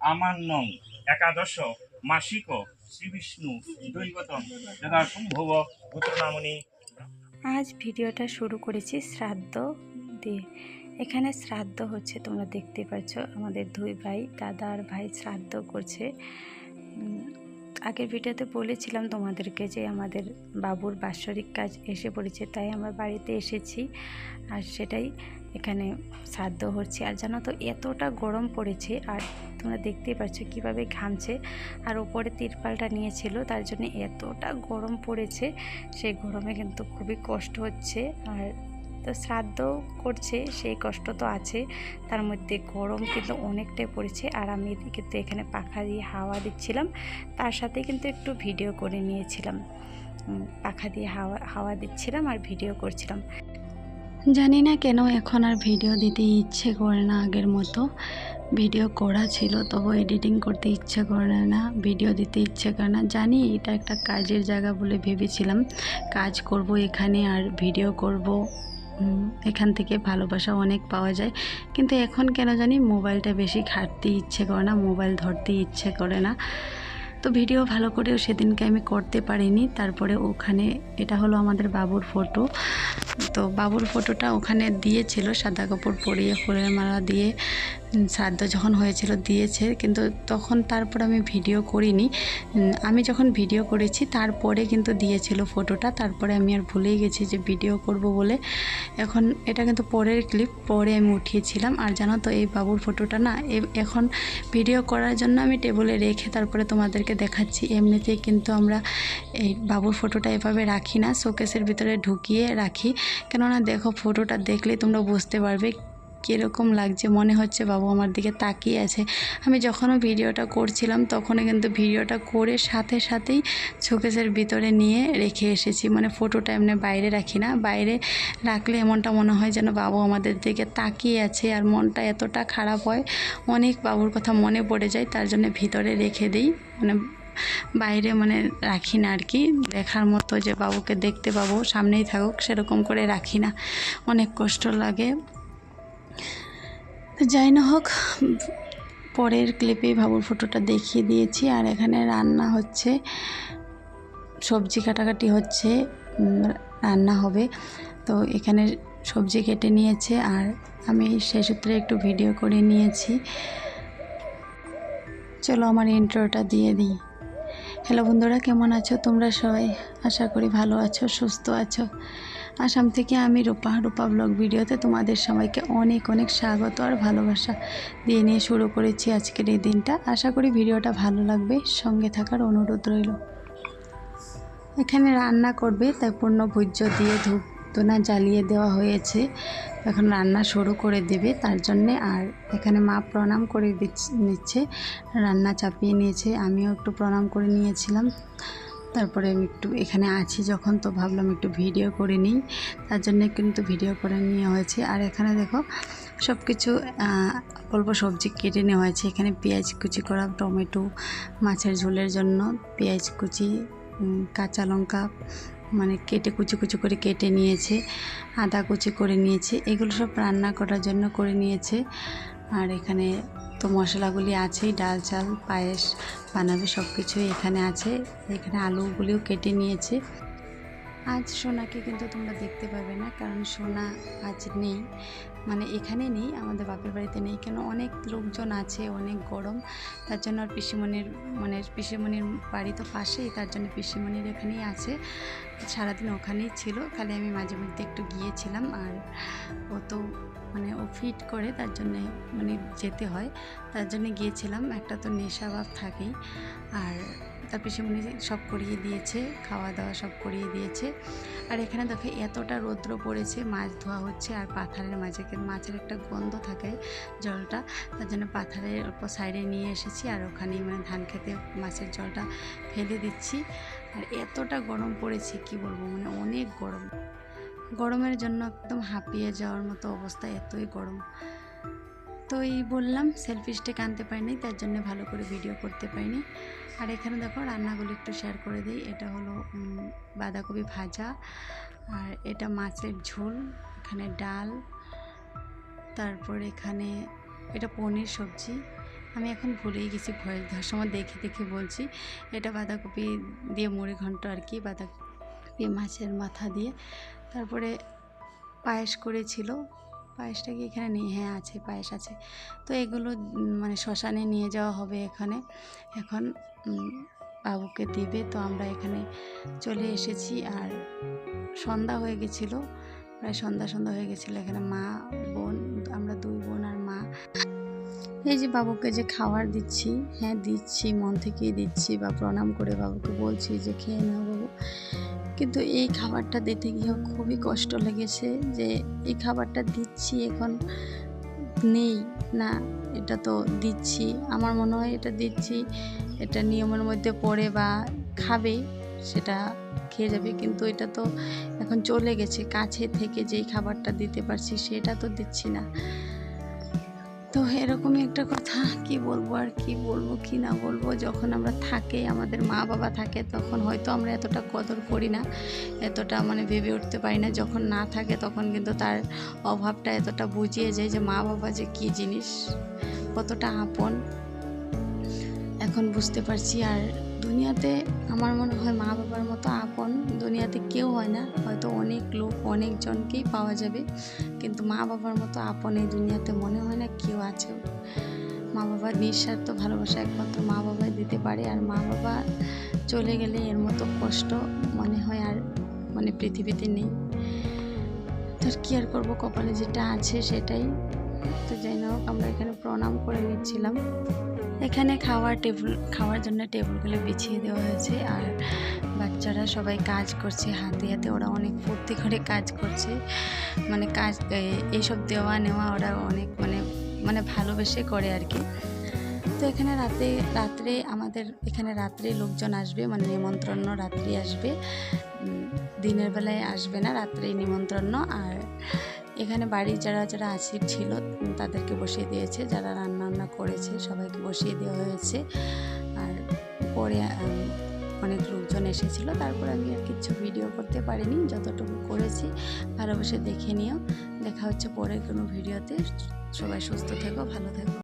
আমার নং একাদশ মাসিক শ্রী বিষ্ণু দৈবতম যথা সম্ভব ভূতনামনি আজ ভিডিওটা শুরু করেছি শ্রাদ্ধ দিয়ে। এখানে শ্রাদ্ধ হচ্ছে, তোমরা দেখতে পাচ্ছ আমাদের দুই ভাই, দাদা আর ভাই শ্রাদ্ধ করছে। আগের ভিডিওতে বলেছিলাম তোমাদেরকে যে আমাদের বাবুর বাৎসরিক কাজ এসে পড়েছে, তাই আমরা বাড়িতে এসেছি আর সেটাই এখানে শ্রাদ্ধ হচ্ছে। আর জানো তো, এতটা গরম পড়েছে আর তোমরা দেখতেই পাচ্ছ কীভাবে ঘামছে আর উপরে তিরপালটা নিয়েছিল, তার জন্য এতটা গরম পড়েছে, সেই গরমে কিন্তু খুবই কষ্ট হচ্ছে। আর তো শ্রাদ্ধ করছে, সেই কষ্ট তো আছে। তার মধ্যে গরম কিন্তু অনেকটাই পড়েছে। আর আমি কিন্তু এখানে পাখা দিয়ে হাওয়া দিচ্ছিলাম। তার সাথে কিন্তু একটু ভিডিও করে নিয়েছিলাম। পাখা দিয়ে হাওয়া হাওয়া দিচ্ছিলাম আর ভিডিও করছিলাম। জানি না কেন এখন আর ভিডিও দিতে ইচ্ছে করে না আগের মতো। ভিডিও করা ছিল তবু এডিটিং করতে ইচ্ছে করে না, ভিডিও দিতে ইচ্ছে করে না। জানি এটা একটা কাজের জায়গা বলে ভেবেছিলাম। কাজ করব এখানে আর ভিডিও করব। এখান থেকে ভালোবাসা অনেক পাওয়া যায়। কিন্তু এখন কেন জানি মোবাইলটা বেশি ঘাটতে ইচ্ছে করে না, মোবাইল ধরতে ইচ্ছে করে না। তো ভিডিও ভালো করেও সেদিনকে আমি করতে পারিনি। তারপরে ওখানে, এটা হলো আমাদের বাবুর ফটো। তো বাবুর ফটোটা ওখানে দিয়েছিল, সাদা কাপড় পরিয়ে ফুলের মালা দিয়ে। শ্রাদ্ধ যখন হয়েছিল দিয়েছে, কিন্তু তখন তারপর আমি ভিডিও করিনি। আমি যখন ভিডিও করেছি, তারপরে কিন্তু দিয়েছিল ফটোটা। তারপরে আমি আর ভুলেই গেছি যে ভিডিও করব বলে। এখন এটা কিন্তু পরের ক্লিপ, পরে আমি উঠিয়েছিলাম। আর জানো তো, এই বাবুর ফটোটা না এখন ভিডিও করার জন্য আমি টেবলে রেখে তারপরে তোমাদেরকে দেখাচ্ছি। এমনিতেই কিন্তু আমরা এই বাবুর ফটোটা এভাবে রাখি না, শোকেসের ভিতরে ঢুকিয়ে রাখি। কেননা দেখো, ফটোটা দেখলেই তোমরা বুঝতে পারবে কীরকম লাগছে, মনে হচ্ছে বাবু আমার দিকে তাকিয়ে আছে। আমি যখনও ভিডিওটা করছিলাম তখনই কিন্তু ভিডিওটা করে সাথে সাথেই শোকেসের ভিতরে নিয়ে রেখে এসেছি। মানে ফটোটা এমনি বাইরে রাখি না, বাইরে রাখলে এমনটা মনে হয় যেন বাবু আমাদের দিকে তাকিয়ে আছে আর মনটা এতটা খারাপ হয়। অনেক বাবুর কথা মনে পড়ে যায়, তার জন্য ভিতরে রেখে দিই। মানে বাইরে মানে রাখি না আর কি। দেখার মতো যে বাবুকে দেখতে পাবো, সামনেই থাকুক, সেরকম করে রাখি না। অনেক কষ্ট লাগে। তো যাই না হোক, পরের ক্লিপে বাবুর ফটোটা দেখিয়ে দিয়েছি আর এখানে রান্না হচ্ছে, সবজি কাটাকাটি হচ্ছে রান্না হবে। তো এখানে সবজি কেটে নিয়েছে আর আমি সেই সূত্রে একটু ভিডিও করে নিয়েছি। চলো আমার ইন্ট্রোটা দিয়ে দিই। হ্যালো বন্ধুরা, কেমন আছো? তোমরা সবাই আশা করি ভালো আছো, সুস্থ আছো। আসাম থেকে আমি রূপা রূপা ব্লগ ভিডিওতে তোমাদের সবাইকে অনেক অনেক স্বাগত আর ভালোবাসা দিয়ে নিয়ে শুরু করেছি আজকের এই দিনটা। আশা করি ভিডিওটা ভালো লাগবে। সঙ্গে থাকার অনুরোধ রইল। এখানে রান্না করবে তাই পূর্ণ ভোজ্য দিয়ে ধূপ ধুনা জ্বালিয়ে দেওয়া হয়েছে। এখন রান্না শুরু করে দেবে, তার জন্যে আর এখানে মা প্রণাম করে দিচ্ছে, নিচ্ছে, রান্না চাপিয়ে নিয়েছে। আমিও একটু প্রণাম করে নিয়েছিলাম। তারপরে আমি একটু এখানে আছি যখন, তো ভাবলাম একটু ভিডিও করে নিই। তার জন্য কিন্তু ভিডিও করে নেওয়া হয়েছে। আর এখানে দেখো সব কিছু অল্প সবজি কেটে নেওয়া হয়েছে। এখানে পেঁয়াজ কুচি করা, টমেটো, মাছের ঝোলের জন্য পেঁয়াজ কুচি কাঁচা লঙ্কা মানে কেটে কুচি কুচি করে কেটে নিয়েছে, আদা কুচি করে নিয়েছে। এগুলো সব রান্না করার জন্য করে নিয়েছে। আর এখানে তো মশলাগুলি আছেই ডাল, চাল, পায়েস বানাবে সব কিছুই এখানে আছে। এখানে আলুগুলিও কেটে নিয়েছে। আজ সোনাকে কিন্তু তোমরা দেখতে পাবে না, কারণ সোনা আজ নেই। মানে এখানে নেই, আমাদের বাপের বাড়িতে নেই। কেন? অনেক লোকজন আছে, অনেক গরম। তার জন্য আর পিসিমণির মানে পিসিমণির বাড়ি তো পাশেই, তার জন্য পিসিমণির এখানেই আছে। সারাদিন ওখানেই ছিল। খালি আমি মাঝে মধ্যে একটু গিয়েছিলাম আর ও তো মানে ও ফিট করে, তার জন্যে মানে যেতে হয়। তার জন্য গিয়েছিলাম। একটা তো নেশা ভাব থাকেই। আর তার পিসিমণি সব করিয়ে দিয়েছে খাওয়া দাওয়া সব করিয়ে দিয়েছে। আর এখানে দেখো এতটা রৌদ্র পড়েছে, মাছ ধোয়া হচ্ছে আর পাথারের মাঝে মাছের একটা গন্ধ থাকে জলটা। তার জন্য পাথারের অল্প সাইডে নিয়ে এসেছি আর ওখানেই মানে ধান খেতে মাছের জলটা ফেলে দিচ্ছি। আর এতটা গরম পড়েছে, কি বলব মানে অনেক গরম। গরমের জন্য একদম হাঁপিয়ে যাওয়ার মতো অবস্থা, এতই গরম। তো এই বললাম সেলফি স্টিক আনতে পারিনি, তার জন্য ভালো করে ভিডিও করতে পারিনি। আর এখানে দেখো রান্নাগুলো একটু শেয়ার করে দিই। এটা হলো বাঁধাকপি ভাজা, আর এটা মাছের ঝোল, এখানে ডাল, তারপর এখানে এটা পনির সবজি। আমি এখন ভুলেই গেছি, ভয়েস দেওয়ার সময় দেখে দেখে বলছি। এটা বাঁধাকপি দিয়ে মুড়ি ঘন্ট আর কি, বাঁধাকপি মাছের মাথা দিয়ে। তারপরে পায়েস করেছিল পায়েসটা কি এখানে নেই? হ্যাঁ আছে, পায়েস আছে। তো এগুলো মানে শ্মশানে নিয়ে যাওয়া হবে এখানে। এখন বাবুকে দিবে। তো আমরা এখানে চলে এসেছি। আর সন্ধ্যা হয়ে গেছিল। প্রায় সন্ধ্যা সন্ধ্যা হয়ে গেছিল। এখানে মা, বোন, আমরা দুই বোন আর মা। এই যে বাবুকে যে খাবার দিচ্ছি হ্যাঁ দিচ্ছি, মন থেকেই দিচ্ছি বা প্রণাম করে বাবুকে বলছি যে, খেয়ে নাও বাবু। কিন্তু এই খাবারটা দিতে গিয়ে খুবই কষ্ট লেগেছে যে এই খাবারটা দিচ্ছি এখন নেই, না, এটা তো দিচ্ছি। আমার মনে হয় এটা দিচ্ছি, এটা নিয়মের মধ্যে পড়ে বা খাবে, সেটা খেয়ে যাবে, কিন্তু এটা তো এখন চলে গেছে। কাছে থেকে যেই খাবারটা দিতে পারছি, সেটা তো দিচ্ছি না। তো এরকমই একটা কথা, কি বলব আর কি বলব, কি না বলব, যখন আমরা থাকে, আমাদের মা বাবা থাকে, তখন হয়তো আমরা এতটা কদর করি না, এতটা মানে ভেবে উঠতে পারি না, যখন না থাকে তখন কিন্তু তার অভাবটা এতটা বুঝিয়ে যায় যে মা বাবা যে কি জিনিস, কতটা আপন, এখন বুঝতে পারছি আর দুনিয়াতে আমার মনে হয় মা বাবার মতো আপন দুনিয়াতে কেউ হয় না। হয়তো অনেক লোক, অনেকজনকেই পাওয়া যাবে। কিন্তু মা বাবার মতো আপন এই দুনিয়াতে মনে হয় না কেউ আছে। মা বাবার নিঃস্বার্থ ভালোবাসা একমাত্র মা বাবাই দিতে পারে। আর মা বাবা চলে গেলে এর মতো কষ্ট মনে হয় আর মানে পৃথিবীতে নেই। তার কি আর করব? কপালে যেটা আছে সেটাই তো যাই হোক, আমরা এখানে প্রণাম করে নিচ্ছিলাম। এখানে খাওয়ার টেবিল, খাওয়ার জন্য টেবিলগুলো বিছিয়ে দেওয়া হয়েছে আর বাচ্চারা সবাই কাজ করছে হাতে হাতে, ওরা অনেক ফুর্তি করে কাজ করছে। মানে কাজ এইসব দেওয়া নেওয়া ওরা অনেক মানে মানে ভালোবেসে করে আর কি। তো এখানে রাতে, রাত্রে আমাদের, এখানে রাত্রে লোকজন আসবে মানে নিমন্ত্রণ রাত্রি আসবে। দিনের বেলায় আসবে না, রাত্রেই নিমন্ত্রণ। আর এখানে বাড়ির যারা যারা আছে ছিল, তাদেরকে বসিয়ে দিয়েছে। যারা রান্না বান্না করেছে, সবাইকে বসিয়ে দেওয়া হয়েছে। আর পরে অনেক লোকজন এসেছিল। তারপর আমি আর কিছু ভিডিও করতে পারিনি। যতটুকু করেছি, ভালোবেসে দেখে নিও। দেখা হচ্ছে পরে কোনো ভিডিওতে সবাই সুস্থ থেকো, ভালো থেকো।